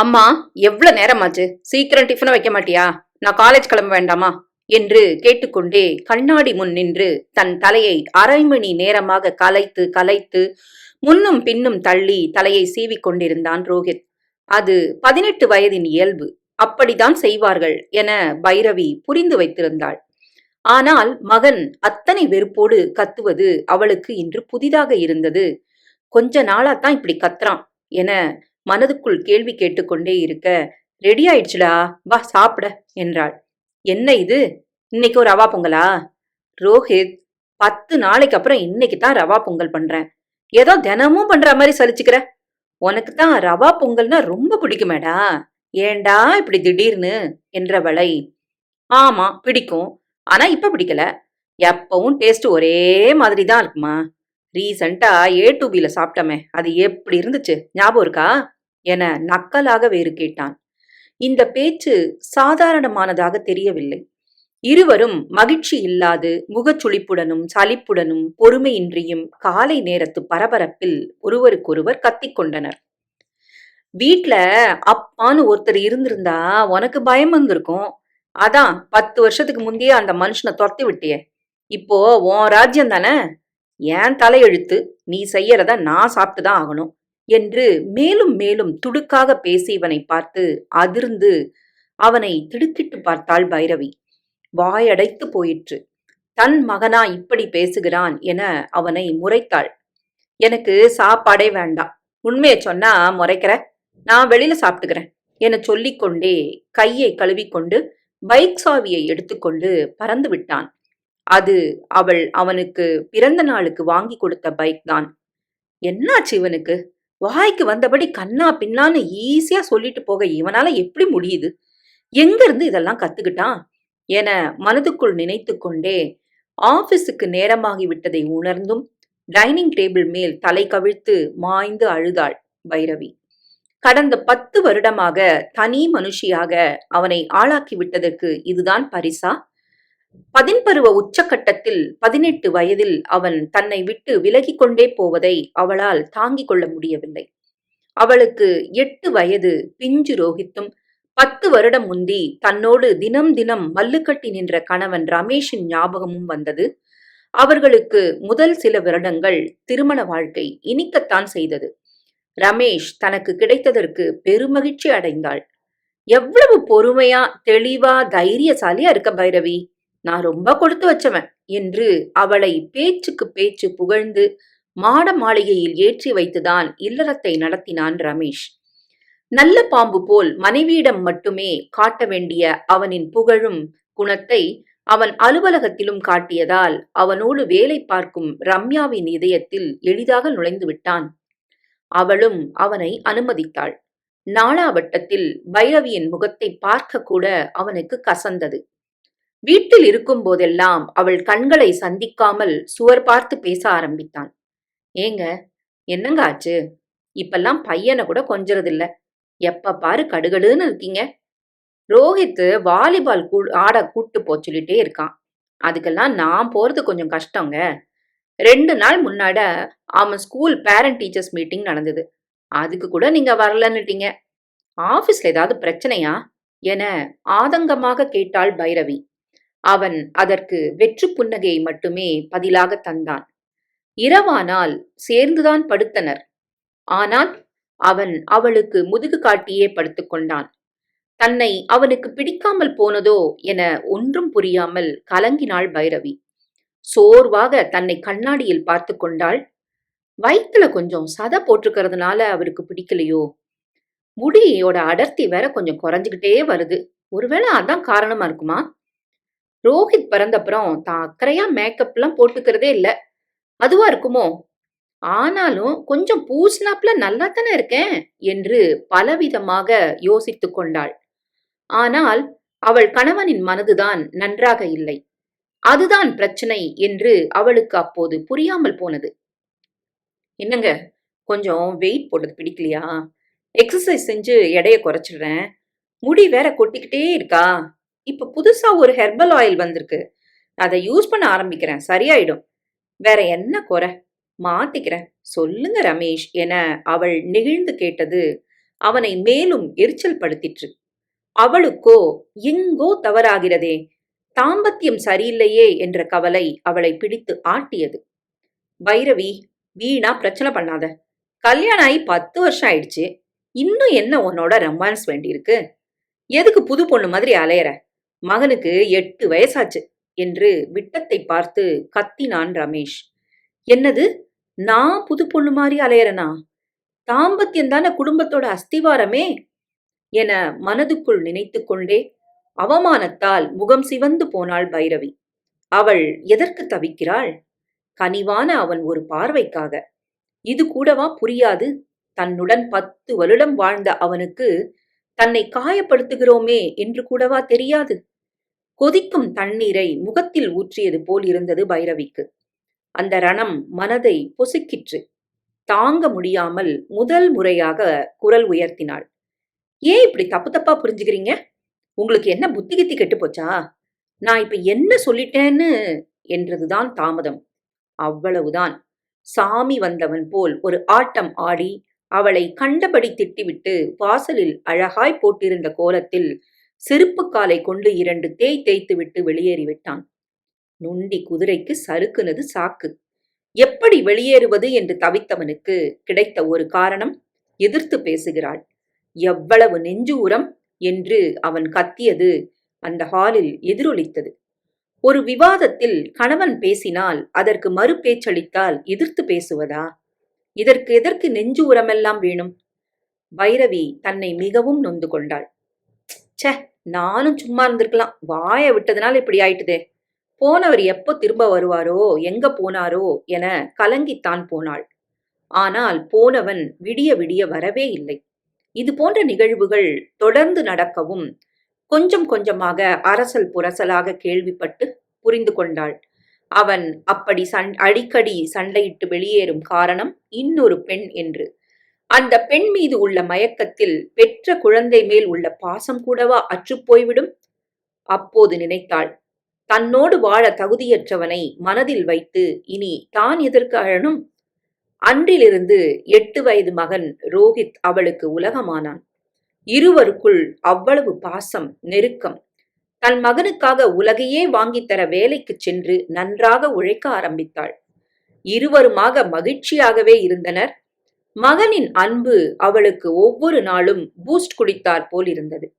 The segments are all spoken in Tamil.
அம்மா எவ்வளவு நேரமாச்சு சீக்கிரம் டிஃபனை வைக்க மாட்டியா? நான் காலேஜ் கிளம்ப வேண்டாமா? என்று கேட்டுக்கொண்டே கண்ணாடி முன் நின்று தன் தலையை அரை மணி நேரமாக கலைத்து கலைத்து முன்னும் பின்னும் தள்ளி தலையை சீவிக் கொண்டிருந்தான் ரோஹித். அது பதினெட்டு வயதின் இயல்பு. அப்படித்தான் செய்வார்கள் என பைரவி புரிந்து வைத்திருந்தாள். ஆனால் மகன் அத்தனை வெறுப்போடு கத்துவது அவளுக்கு இன்று புதிதாக இருந்தது. கொஞ்ச நாளாத்தான் இப்படி கத்துறான் என மனதுக்குள் கேள்வி கேட்டுக்கொண்டே இருக்க ரெடி ஆயிடுச்சுடா வா சாப்பிட என்றாள். என்ன இது? இன்னைக்கு ஒரு ரவா பொங்கலா? ரோஹித் பத்து நாளைக்கு அப்புறம் இன்னைக்கு தான் ரவா பொங்கல் பண்றேன். ஏதோ தினமும் பண்ற மாதிரி சலிச்சுக்கிற. உனக்கு தான் ரவா பொங்கல்னா ரொம்ப பிடிக்குமேடா. ஏண்டா இப்படி திடீர்னு? என்றவளை ஆமா பிடிக்கும். ஆனா இப்ப பிடிக்கல. எப்பவும் டேஸ்ட் ஒரே மாதிரி தான் இருக்குமா. ரீசண்டா ஏ டூபில சாப்பிட்டமே அது எப்படி இருந்துச்சு? ஞாபகம் இருக்கா? என நக்கலாக வேறு கேட்டான் இந்த பேச்சு சாதாரணமானதாக தெரியவில்லை. இருவரும் மகிழ்ச்சி இல்லாது முகச்சுளிப்புடனும் சலிப்புடனும் பொறுமையின்றியும் காலை நேரத்து பரபரப்பில் ஒருவருக்கொருவர் கத்திக்கொண்டனர் வீட்ல அப்பான்னு ஒருத்தர் இருந்திருந்தா உனக்கு பயம் வந்திருக்கும். அதான் பத்து வருஷத்துக்கு முந்தையே அந்த மனுஷனை துரத்தி விட்டியே. இப்போ உன் ராஜ்யம் தானே? ஏன் தலையெழுத்து? நீ செய்யறத நான் சாப்பிட்டுதான் ஆகணும். என்று மேலும் மேலும் துடுக்காக பேசி இவனை பார்த்து அதிர்ந்து அவனை திடுக்கிட்டு பார்த்தாள் பைரவி. வாயடைத்து போயிற்று. தன் மகனா இப்படி பேசுகிறான் என அவனை முறைத்தாள். எனக்கு சாப்பாடே வேண்டாம் உண்மையை சொன்னா முறைக்கிற. நான் வெளியில சாப்பிட்டுக்கிறேன் என சொல்லிக்கொண்டே கையை கழுவிக்கொண்டு பைக் சாவியை எடுத்துக்கொண்டு பறந்து விட்டான். அது அவள் அவனுக்கு பிறந்த நாளுக்கு வாங்கி கொடுத்த பைக் தான். என்னாச்சு இவனுக்கு? வாய்க்கு வந்தபடி கண்ணா பின்னான்னு ஈஸியா சொல்லிட்டு போக இவனால எப்படி முடியுது? எங்க இருந்து இதெல்லாம் கத்துக்கிட்டான்? என மனதுக்குள் நினைத்து கொண்டே ஆபீஸுக்கு நேரமாகி விட்டதை உணர்ந்தும் டைனிங் டேபிள் மேல் தலை கவிழ்த்து மாய்ந்து அழுதாள் பைரவி. கடந்த பத்து வருடமாக தனி மனுஷியாக அவனை ஆளாக்கி விட்டதற்கு இதுதான் பரிசா? பதின்பருவ உச்சக்கட்டத்தில் பதினெட்டு வயதில் அவன் தன்னை விட்டு விலகிக் கொண்டே போவதை அவளால் தாங்கிக் கொள்ள முடியவில்லை. அவளுக்கு எட்டு வயது பிஞ்சு ரோஹித்தும் பத்து வருடம் முந்தி தன்னோடு தினம் தினம் மல்லுக்கட்டி நின்ற கணவன் ரமேஷின் ஞாபகமும் வந்தது. அவர்களுக்கு முதல் சில வருடங்கள் திருமண வாழ்க்கை இனிக்கத்தான் செய்தது. ரமேஷ் தனக்கு கிடைத்ததற்கு பெருமகிழ்ச்சி அடைந்தாள். எவ்வளவு பொறுமையா தெளிவா தைரியசாலியா இருக்க பைரவி? நான் ரொம்ப கொடுத்து வச்சவன் என்று அவளை பேச்சுக்கு பேச்சு புகழ்ந்து மாட மாளிகையில் ஏற்றி வைத்துதான் இல்லறத்தை நடத்தினான் ரமேஷ். நல்ல பாம்பு போல் மனைவியிடம் மட்டுமே காட்ட வேண்டிய அவனின் புகழும் குணத்தை அவன் அலுவலகத்திலும் காட்டியதால் அவனோடு வேலை பார்க்கும் ரம்யாவின் இதயத்தில் எளிதாக நுழைந்து விட்டான். அவளும் அவனை அனுமதித்தாள். நாளாவட்டத்தில் பைரவியின் முகத்தை பார்க்க கூட அவனுக்கு கசந்தது. வீட்டில் இருக்கும் போதெல்லாம் அவள் கண்களை சந்திக்காமல் சுவர் பார்த்து பேச ஆரம்பித்தான் ஏங்க என்னங்க ஆச்சு? இப்பெல்லாம் பையனை கூட கொஞ்சறதில்ல. எப்ப பாரு கடுகடுன்னு இருக்கீங்க. ரோஹித் வாலிபால் கூ ஆட கூட்டு போ சொல்லிட்டே இருக்கான். அதுக்கெல்லாம் நான் போறது கொஞ்சம் கஷ்டங்க. ரெண்டு நாள் முன்னாட அவன் ஸ்கூல் பேரண்ட் டீச்சர்ஸ் மீட்டிங் நடந்தது. அதுக்கு கூட நீங்க வரலன்னுட்டீங்க. ஆபீஸ்ல ஏதாவது பிரச்சனையா? என ஆதங்கமாக கேட்டாள் பைரவி. அவன் அதற்கு வெற்று புன்னகையை மட்டுமே பதிலாக தந்தான். இரவானால் சேர்ந்துதான் படுத்தனர். ஆனால் அவன் அவளுக்கு முதுகு காட்டியே படுத்துக்கொண்டான் தன்னை அவனுக்கு பிடிக்காமல் போனதோ என ஒன்றும் புரியாமல் கலங்கினாள் பைரவி. சோர்வாக தன்னை கண்ணாடியில் பார்த்து கொண்டாள். வயிற்றுல கொஞ்சம் சத போட்டிருக்கிறதுனால அவருக்கு பிடிக்கலையோ? முடியோட அடர்த்தி வேற கொஞ்சம் குறைஞ்சுக்கிட்டே வருது. ஒருவேளை அதான் காரணமா இருக்குமா? ரோஹித் பிறந்தப்புறம் தான் அக்கறையா மேக்கப்லாம் போட்டுக்கிறதே இல்ல. அதுவா இருக்குமோ? ஆனாலும் கொஞ்சம் பூசினாப்ல நல்லா தானே இருக்கேன் என்று பலவிதமாக யோசித்துக் கொண்டாள். ஆனால் அவள் கணவனின் மனதுதான் நன்றாக இல்லை. அதுதான் பிரச்சனை என்று அவளுக்கு அப்போது புரியாமல் போனது. என்னங்க? கொஞ்சம் வெயிட் போட்டது பிடிக்கலையா? எக்ஸசைஸ் செஞ்சு எடையை குறைச்சிடுறேன். முடி வேற கொட்டிக்கிட்டே இருக்கா? இப்போ புதுசா ஒரு ஹெர்பல் ஆயில் வந்திருக்கு. அதை யூஸ் பண்ண ஆரம்பிக்கிறேன். சரியாயிடும். வேற என்ன குறை? மாத்திக்கிறேன். சொல்லுங்க ரமேஷ் என அவள் நெகிழ்ந்து கேட்டது அவனை மேலும் எரிச்சல் படுத்திற்று அவளுக்கோ எங்கோ தவறாகிறதே. தாம்பத்தியம் சரியில்லையே என்ற கவலை அவளை பிடித்து ஆட்டியது. பைரவி வீணா பிரச்சனை பண்ணாத. கல்யாணம் ஆகி பத்து வருஷம் ஆயிடுச்சு. இன்னும் என்ன உன்னோட ரொமான்ஸ் வேண்டியிருக்கு எதுக்கு புது பொண்ணு மாதிரி அலையற? மகனுக்கு எட்டு வயசாச்சு என்று விட்டத்தை பார்த்து கத்தினான் ரமேஷ். என்னது? நான் புது பொண்ணு மாதிரி அலையறனா? தாம்பத்தியம் தானே குடும்பத்தோட அஸ்திவாரமே? என மனதுக்குள் நினைத்து கொண்டே அவமானத்தால் முகம் சிவந்து போனாள் பைரவி. அவள் எதற்கு தவிக்கிறாள்? கனிவான அவன் ஒரு பார்வைக்காக. இது கூடவா புரியாது? தன்னுடன் பத்து வருடம் வாழ்ந்த அவனுக்கு தன்னை காயப்படுத்துகிறோமே என்று கூடவா தெரியாது? கொதிக்கும் தண்ணீரை முகத்தில் ஊற்றியது போல் இருந்தது பைரவிக்கு. அந்த ரணம் மனதை பொசுக்கிற்று. தாங்க முடியாமல் முதல் முறையாக குரல் உயர்த்தினாள். ஏன் இப்படி தப்பு தப்பா புரிஞ்சுக்கிறீங்க? உங்களுக்கு என்ன புத்தி கித்தி கெட்டு போச்சா? நான் இப்ப என்ன சொல்லிட்டேன்னு? என்றதுதான் தாமதம். அவ்வளவுதான். சாமி வந்தவன் போல் ஒரு ஆட்டம் ஆடி அவளை கண்டபடி திட்டிவிட்டு வாசலில் அழகாய் போட்டிருந்த கோலத்தில் செருப்பு காலை கொண்டு இரண்டு தேய் தேய்த்துவிட்டு வெளியேறிவிட்டான் நொண்டி குதிரைக்கு சறுக்குனது சாக்கு. எப்படி வெளியேறுவது என்று தவித்தவனுக்கு கிடைத்த ஒரு காரணம் எதிர்த்து பேசுகிறாள். எவ்வளவு நெஞ்சு உரம் என்று அவன் கத்தியது அந்த ஹாலில் எதிரொலித்தது. ஒரு விவாதத்தில் கணவன் பேசினால் அதற்கு மறு பேச்சளித்தால் எதிர்த்து பேசுவதா? இதற்கு எதற்கு நெஞ்சு உரமெல்லாம் வேணும்? பைரவி தன்னை மிகவும் நொந்து கொண்டாள். சே நானும் சும்மா இருந்திருக்கலாம். வாய விட்டதுனால இப்படி ஆயிட்டுதே. போனவர் எப்போ திரும்ப வருவாரோ எங்க போனாரோ என கலங்கித்தான் போனாள். ஆனால் போனவன் விடிய விடிய வரவே இல்லை. இது போன்ற நிகழ்வுகள் தொடர்ந்து நடக்கவும் கொஞ்சம் கொஞ்சமாக அரசல் புரசலாக கேள்விப்பட்டு புரிந்து கொண்டாள். அவன் அப்படி சண் அடிக்கடி சண்டையிட்டு வெளியேறும் காரணம் இன்னொரு பெண் என்று. அந்த பெண் மீது உள்ள மயக்கத்தில் பெற்ற குழந்தை மேல் உள்ள பாசம் கூடவா அற்றுப்போய்விடும் அப்போது நினைத்தாள் தன்னோடு வாழ தகுதியற்றவனை மனதில் வைத்து இனி தான் எதற்கு அழனும் அன்றிலிருந்து எட்டு வயது மகன் ரோஹித் அவளுக்கு உலகமானான். இருவருக்குள் அவ்வளவு பாசம் நெருக்கம் தன் மகனுக்காக உலகையே வாங்கித் தர சென்று நன்றாக உழைக்க ஆரம்பித்தாள். இருவருமாக மகிழ்ச்சியாகவே இருந்தனர். மகனின் அன்பு அவளுக்கு ஒவ்வொரு நாளும் பூஸ்ட் குடித்தார் போல் இருந்தது.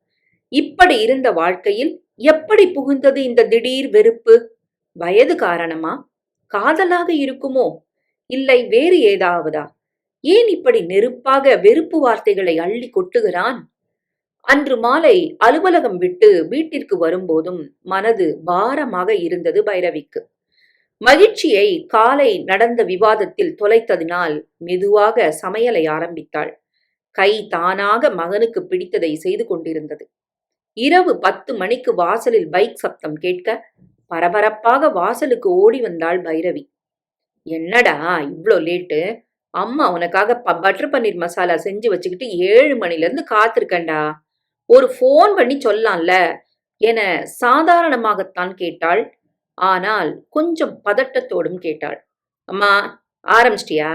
இப்படி இருந்த வாழ்க்கையில் எப்படி புகுந்தது இந்த திடீர் வெறுப்பு? வயது காரணமா? காதலாக இருக்குமோ? இல்லை வேறு ஏதாவதா? ஏன் இப்படி நெருப்பாக வெறுப்பு வார்த்தைகளை அள்ளி கொட்டுகிறான்? அன்று மாலை அலுவலகம் விட்டு வீட்டிற்கு வரும்போதும் மனது பாரமாக இருந்தது பைரவிக்கு. மகிழ்ச்சியை காலை நடந்த விவாதத்தில் தொலைத்ததினால் மெதுவாக சமையலை ஆரம்பித்தாள். கை தானாக மகனுக்கு பிடித்ததை செய்து கொண்டிருந்தது. இரவு பத்து மணிக்கு வாசலில் பைக் சப்தம் கேட்க பரபரப்பாக வாசலுக்கு ஓடி வந்தாள் பைரவி. என்னடா இவ்வளோ லேட்டு? அம்மா உனக்காக ப- பட்டர் பன்னீர் மசாலா செஞ்சு வச்சுக்கிட்டு ஏழு மணிலேருந்து காத்திருக்கேன்டா. ஒரு ஃபோன் பண்ணி சொல்லலாம்ல என சாதாரணமாகத்தான் கேட்டாள். ஆனால் கொஞ்சம் பதட்டத்தோடும் கேட்டாள். அம்மா ஆரம்பிச்சிட்டியா?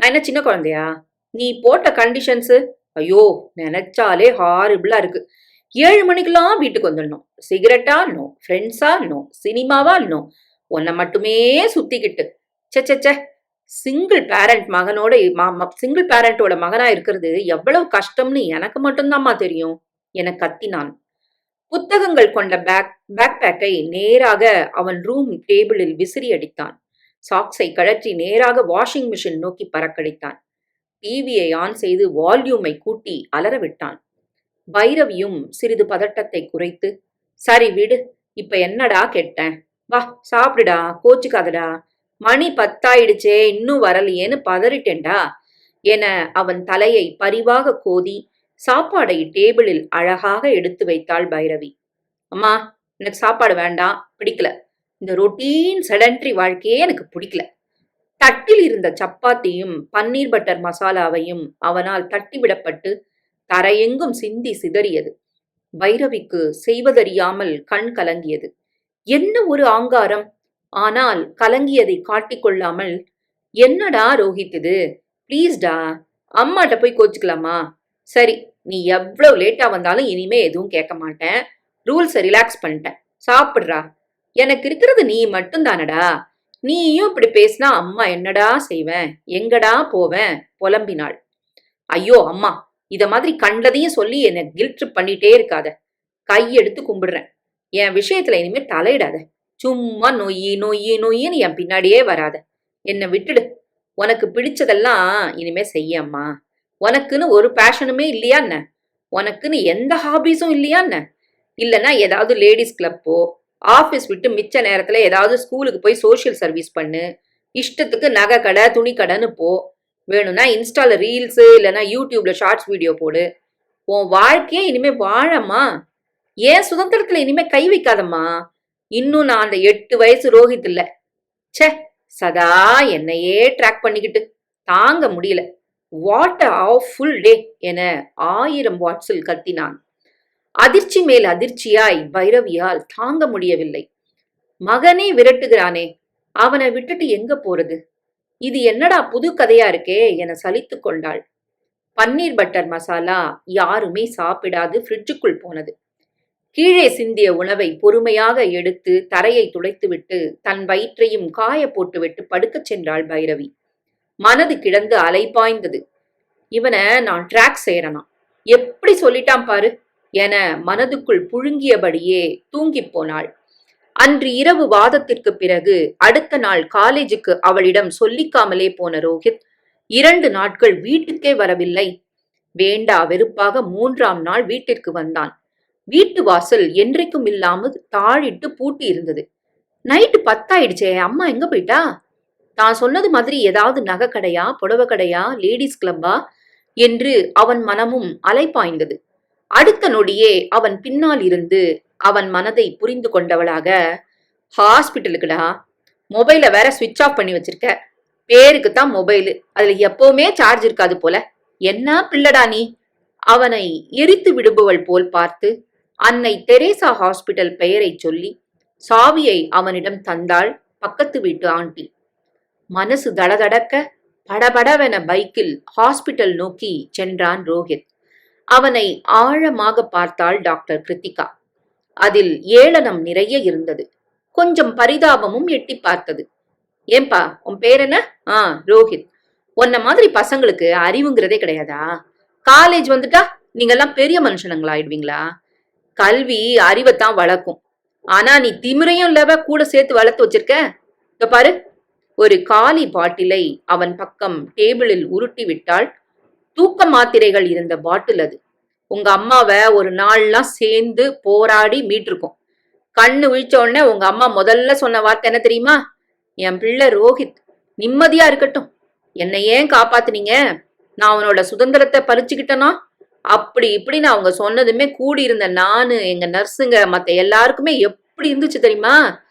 நான் என்ன சின்ன குழந்தையா? நீ போட்ட கண்டிஷன்ஸு ஐயோ நினைச்சாலே ஹாரிபிளா இருக்கு. ஏழு மணிக்கெல்லாம் வீட்டுக்கு வந்துடணும். சிகரெட்டா இல்லணும் ஃப்ரெண்ட்ஸா இல்லணும் சினிமாவா இல்லணும் உன்னை மட்டுமே சுத்திக்கிட்டு. ச்சே சிங்கிள் பேரண்ட் மகனோட சிங்கிள் பேரண்டோட மகனா இருக்கிறது எவ்வளவு கஷ்டம்னு எனக்கு மட்டும்தாம்மா தெரியும். என கத்தினான். புத்தகங்கள் கொண்ட பேக் பேக் பேக்கை நேராக அவன் ரூம் டேபிளில் விசிறி அடித்தான். சாக்ஸை கழற்றி நேராக வாஷிங் மிஷின் நோக்கி பறக்கடித்தான். டிவியை ஆன் செய்து வால்யூமை கூட்டி அலற விட்டான். பைரவியும் சிறிது பதட்டத்தை குறைத்து சரி விடு இப்ப என்னடா கெட்டேன் வா சாப்பிடுடா கோச்சுக்காதடா. மணி பத்தாயிடுச்சே இன்னும் வரலையேன்னு பதறிட்டேன்டா என அவன் தலையை பரிவாக கோதி சாப்பாடை டேபிளில் அழகாக எடுத்து வைத்தாள் பைரவி. அம்மா எனக்கு சாப்பாடு வேண்டாம் பிடிக்கல. இந்த ரொட்டீன் செடன்ட்ரி வாழ்க்கையே எனக்கு பிடிக்கல. தட்டில் இருந்த சப்பாத்தியும் பன்னீர் பட்டர் மசாலாவையும் அவனால் தட்டிவிடப்பட்டு தரையெங்கும் சிந்தி சிதறியது. பைரவிக்கு செய்வதறியாமல் கண் கலங்கியது. என்ன ஒரு ஆங்காரம்? ஆனால் கலங்கியதை காட்டிக்கொள்ளாமல் என்னடா ரோஹித் இது? ப்ளீஸ்டா அம்மாட்ட போய் கோச்சுக்கலாமா? சரி நீ எவ்வளவு லேட்டா வந்தாலும் இனிமே எதுவும் கேட்க மாட்டேன். ரூல்ஸை ரிலாக்ஸ் பண்ணிட்டேன். சாப்பிடுறா. எனக்கு இருக்கிறது நீ மட்டும்தானடா. நீயும் இப்படி பேசினா அம்மா என்னடா செய்வேன்? எங்கடா போவேன்? புலம்பினாள். ஐயோ அம்மா இத மாதிரி கண்டதையும் சொல்லி என்னை கில்ட் பண்ணிட்டே இருக்காத. கையெடுத்து கும்பிடுறேன். என் விஷயத்துல இனிமே தலையிடாத. சும்மா நொய்யி நொய்யி நொய்யின்னு என் பின்னாடியே வராத. என்னை விட்டுடு. உனக்கு பிடிச்சதெல்லாம் இனிமே செய்ய அம்மா உனக்குன்னு ஒரு பேஷனுமே இல்லையா என்ன? உனக்குன்னு எந்த ஹாபீஸும் இல்லையா என்ன? இல்லைன்னா ஏதாவது லேடிஸ் கிளப்போ ஆஃபீஸ் விட்டு மிச்ச நேரத்தில் ஏதாவது ஸ்கூலுக்கு போய் சோஷியல் சர்வீஸ் பண்ணு இஷ்டத்துக்கு நகை கடை துணி கடைன்னு போ. வேணும்னா இன்ஸ்டால ரீல்ஸு இல்லைன்னா யூடியூப்ல ஷார்ட்ஸ் வீடியோ போடு. உன் வாழ்க்கையே இனிமே வாழம்மா. ஏன் சுதந்திரத்துல இனிமே கை வைக்காதம்மா? இன்னும் நான் அந்த எட்டு வயசு ரோஹித் இல்லை. ச்சே சதா என்னையே ட்ராக் பண்ணிக்கிட்டு தாங்க முடியல. வாட் அ ஃபுல் டே என ஆயிரம் வாட்ஸில் கத்தினான். அதிர்ச்சி மேல் அதிர்ச்சியாய் பைரவியால் தாங்க முடியவில்லை. மகனே விரட்டுகிறானே அவனை விட்டுட்டு எங்க போறது? இது என்னடா புது கதையா இருக்கே என சலித்து கொண்டாள். பன்னீர் பட்டர் மசாலா யாருமே சாப்பிடாது ஃப்ரிட்ஜுக்குள் போனது. கீழே சிந்திய உணவை பொறுமையாக எடுத்து தரையை துடைத்துவிட்டு தன் வயிற்றையும் காய போட்டுவிட்டு படுக்கச் சென்றாள் பைரவி. மனது கிடந்து அலைபாய்ந்தது இவனை நான் ட்ராக் செய்யறனா? எப்படி சொல்லிட்டான் பாரு? என மனதுக்குள் புழுங்கியபடியே தூங்கிப் போனாள். அன்று இரவு வாதத்திற்கு பிறகு அடுத்த நாள் காலேஜுக்கு அவளிடம் சொல்லிக்காமலே போன ரோஹித் இரண்டு நாட்கள் வீட்டுக்கே வரவில்லை. வேண்டா வெறுப்பாக மூன்றாம் நாள் வீட்டிற்கு வந்தான். வீட்டு வாசல் என்றைக்கும் இல்லாமல் தாழிட்டு பூட்டி இருந்தது நைட்டு பத்தாயிடுச்சே அம்மா எங்க போயிட்டா? தான் சொன்னது மாதிரி ஏதாவது நகை கடையா புடவை கடையா லேடிஸ் கிளப்பா என்று அவன் மனமும் அலைப்பாய்ந்தது. அடுத்த நொடியே அவன் பின்னால் இருந்து அவன் மனதை புரிந்து கொண்டவளாக ஹாஸ்பிட்டலுக்குடா மொபைலை வேற சுவிட்ச் ஆஃப் பண்ணி வச்சிருக்க. பேருக்கு தான் மொபைலு அதுல எப்பவுமே சார்ஜ் இருக்காது போல. என்ன பிள்ளடா நீ? அவனை எரித்து விடுபவள் போல் பார்த்து அன்னை தெரேசா ஹாஸ்பிட்டல் பெயரை சொல்லி சாவியை அவனிடம் தந்தாள் பக்கத்து வீட்டு ஆண்டி. மனசு தடதடக்க படபடவென பைக்கில் ஹாஸ்பிட்டல் நோக்கி சென்றான் ரோஹித். அவனை ஆழமாக பார்த்தாள் டாக்டர் கிருத்திகா. அதில் ஏளனம் நிறைய இருந்தது. கொஞ்சம் பரிதாபமும் எட்டி பார்த்தது. ஏன்பா உன் பேர் என்ன? ஆ ரோஹித். உன்ன மாதிரி பசங்களுக்கு அறிவுங்கிறதே கிடையாதா? காலேஜ் வந்துட்டா நீங்கெல்லாம் பெரிய மனுஷனுங்களா ஆயிடுவீங்களா கல்வி அறிவைத்தான் வளர்க்கும். ஆனா நீ திமிரையும் இல்லவ கூட சேர்த்து வளர்த்து வச்சிருக்க. இங்க பாரு. ஒரு காலி பாட்டிலை அவன் பக்கம் டேபிளில் உருட்டி விட்டால் தூக்க மாத்திரைகள் இருந்த பாட்டில் அது. உங்க அம்மாவை ஒரு நாள்லாம் சேர்ந்து போராடி மீட்டிருக்கோம். கண்ணு விழிச்ச உடனே உங்க அம்மா முதல்ல சொன்ன வார்த்தை என்ன தெரியுமா? என் பிள்ளை ரோஹித் நிம்மதியா இருக்கட்டும். என்னை ஏன் காப்பாத்துனீங்க? நான் அவனோட சுதந்திரத்தை பறிச்சுக்கிட்டேனா? அப்படி இப்படி நான் அவங்க சொன்னதுமே கூடி இருந்த நானு எங்க நர்ஸுங்க மத்த எல்லாருக்குமே எப்படி இருந்துச்சு தெரியுமா?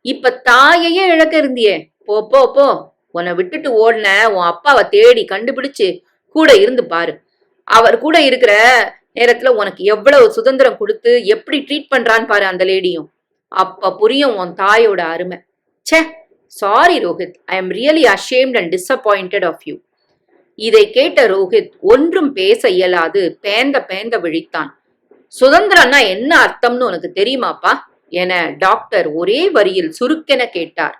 இப்ப தாயையே இழக்க இருந்தியே. போ போ போ. உன்னை விட்டுட்டு ஓடின உன் அப்பாவை தேடி கண்டுபிடிச்சு கூட இருந்து பாரு. அவர் கூட இருக்கிற நேரத்துல உனக்கு எவ்வளவு சுதந்திரம் கொடுத்து எப்படி ட்ரீட் பண்றான்னு பாரு அந்த லேடியும். அப்ப புரியும் உன் தாயோட அருமை. ச்சே sorry Rohit. I am really ashamed and disappointed of you இதை கேட்ட ரோஹித் ஒன்றும் பேச இயலாது பேந்த பேந்த விழித்தான். சுதந்திரம்னா என்ன அர்த்தம்னு உனக்கு தெரியுமாப்பா? என டாக்டர் ஒரே வரியில் சுருக்கென கேட்டார்.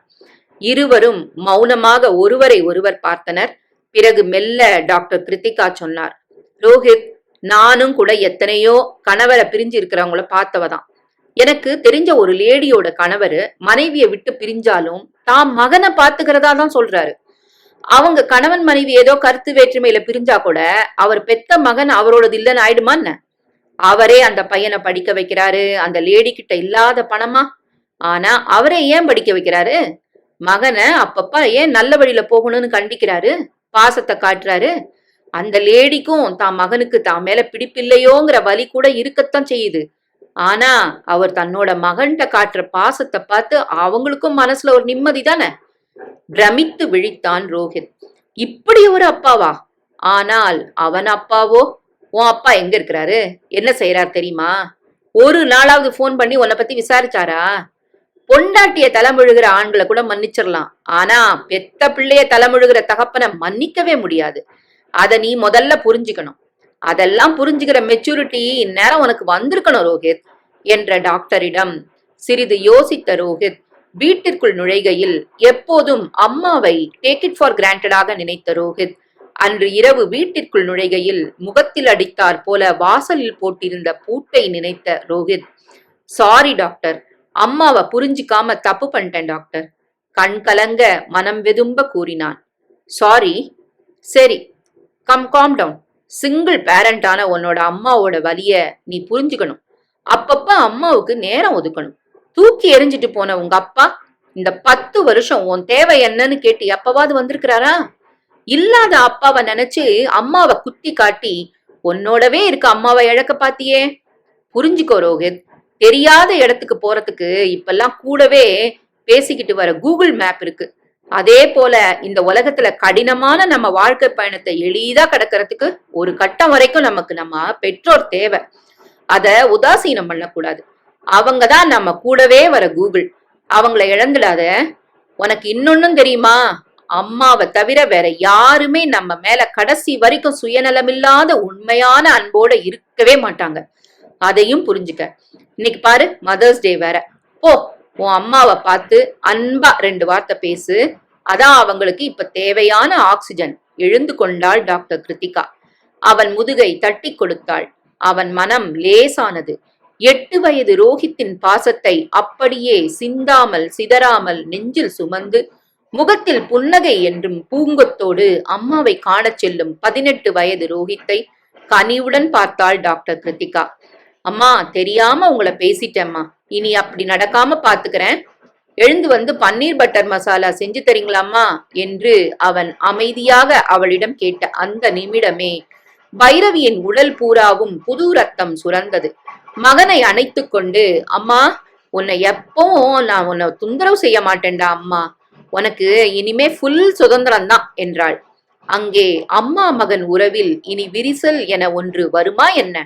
இருவரும் மௌனமாக ஒருவரை ஒருவர் பார்த்தனர். பிறகு மெல்ல டாக்டர் கிருத்திகா சொன்னார் ரோஹித் நானும் கூட எத்தனையோ கணவரை பிரிஞ்சு இருக்கிறவங்கள பார்த்தவதான். எனக்கு தெரிஞ்ச ஒரு லேடியோட கணவர் மனைவியை விட்டு பிரிஞ்சாலும் தாம் மகனை பாத்துக்கிறதா தான் சொல்றாரு. அவங்க கணவன் மனைவி ஏதோ கருத்து வேற்றுமையில பிரிஞ்சா கூட அவர் பெத்த மகன் அவரோடது இல்லைன்னு ஆயிடுமா என்ன? அவரே அந்த பையனை படிக்க வைக்கிறாரு அந்த லேடி கிட்ட இல்லாத பணமா? ஆனா அவரே ஏன் படிக்க வைக்கிறாரு? மகனை அப்பப்ப ஏன் நல்ல வழியில போகணும்னு கண்டிக்கிறாரு? பாசத்தை காட்டுறாரு. அந்த லேடிக்கும் தான் மகனுக்கு தான் மேல பிடிப்பில்லையோங்கிற வலி கூட இருக்கத்தான் செய்யுது. ஆனா அவர் தன்னோட மகன்கிட்ட காட்டுற பாசத்தை பார்த்து அவங்களுக்கும் மனசுல ஒரு நிம்மதி தானே? பிரமித்து விழித்தான் ரோஹித். இப்படி ஒரு அப்பாவா? ஆனால் அவன் அப்பாவோ? உன் அப்பா எங்க இருக்கிறாரு? என்ன செய்யறார் தெரியுமா? ஒரு நாளாவது ஃபோன் பண்ணி உன்னை பத்தி விசாரிச்சாரா? பொண்டாட்டிய தலைமுழுகிற ஆண்களை கூட மன்னிச்சிடலாம். ஆனா பெத்த பிள்ளைய தலைமுழுகிற தகப்பனை மன்னிக்கவே முடியாது. அத நீ முதல்ல புரிஞ்சுக்கணும். அதெல்லாம் புரிஞ்சுக்கிற மெச்சூரிட்டி இந்நேரம் உனக்கு வந்திருக்கணும் ரோஹித் என்ற டாக்டரிடம் சிறிது யோசித்த ரோஹித் வீட்டிற்குள் நுழைகையில் எப்போதும் அம்மாவை டேக் இட் ஃபார் கிராண்டடாக நினைத்த ரோஹித் அன்று இரவு வீட்டிற்குள் நுழைகையில் முகத்தில் அடித்தார் போல வாசலில் போட்டிருந்த பூட்டை நினைத்த ரோஹித் சாரி டாக்டர் அம்மாவை புரிஞ்சிக்காம தப்பு பண்ணிட்டேன் டாக்டர். கண் கலங்க மனம் வெதும்ப கூறினான். சாரி சரி கம் காம் டவுன் சிங்கிள் பேரண்டான உன்னோட அம்மாவோட வலிய நீ புரிஞ்சுக்கணும். அப்பப்ப அம்மாவுக்கு நேரம் ஒதுக்கணும். தூக்கி எரிஞ்சிட்டு போன உங்க அப்பா இந்த பத்து வருஷம் உன் தேவை என்னன்னு கேட்டு எப்பவாவது வந்திருக்கிறாரா? இல்லாத அப்பாவை நினைச்சு அம்மாவை குத்தி காட்டி உன்னோடவே இருக்க அம்மாவை இழக்க பாத்தியே? புரிஞ்சுக்கோ ரோஹித். தெரியாத இடத்துக்கு போறதுக்கு இப்பெல்லாம் கூடவே பேசிக்கிட்டு வர கூகுள் மேப் இருக்கு. அதே போல இந்த உலகத்துல கடினமான நம்ம வாழ்க்கை பயணத்தை எளிதா கடக்கிறதுக்கு ஒரு கட்டம் வரைக்கும் நமக்கு நம்ம பெற்றோர் தேவை. அத உதாசீனம் பண்ணக்கூடாது. அவங்க தான் நம்ம கூடவே வர கூகுள். அவங்கள இழந்துடாத. உனக்கு இன்னொன்னும் தெரியுமா? அம்மாவை தவிர வேற யாருமே நம்ம மேல கடைசி வரைக்கும் சுயநலமில்லாத உண்மையான அன்போட இருக்கவே மாட்டாங்க. அதையும் புரிஞ்சுக்க. இன்னைக்கு பாரு மதர்ஸ் டே வேற. போ உன் அம்மாவை பார்த்து அன்பா ரெண்டு வார்த்தை பேசு. அதான் அவங்களுக்கு இப்ப தேவையான ஆக்சிஜன். எழுந்து கொண்டாள் டாக்டர் கிருத்திகா. அவன் முதுகை தட்டி கொடுத்தாள். அவன் மனம் லேசானது. எட்டு வயது ரோஹித்தின் பாசத்தை அப்படியே சிந்தாமல் சிதறாமல் நெஞ்சில் சுமந்து முகத்தில் புன்னகை என்றும் பூங்கொத்தோடு அம்மாவை காணச் செல்லும் பதினெட்டு வயது ரோஹித்தை கனிவுடன் பார்த்தாள் டாக்டர் கிருத்திகா. அம்மா தெரியாம உங்களை பேசிட்டேம்மா. இனி அப்படி நடக்காம பாத்துக்கிறேன். எழுந்து வந்து பன்னீர் பட்டர் மசாலா செஞ்சு தரீங்களாம்மா? என்று அவன் அமைதியாக அவளிடம் கேட்ட அந்த நிமிடமே பைரவியின் உடல் பூராவும் புது ரத்தம் சுரந்தது. மகனை அணைத்துக் கொண்டு அம்மா உன்னை எப்பவும் நான் உன்னை தொந்தரவு செய்ய மாட்டேன்டா அம்மா. உனக்கு இனிமே ஃபுல் சுதந்திரம் தான் என்றாள். அங்கே அம்மா மகன் உறவில் இனி விரிசல் என ஒன்று வருமா என்ன?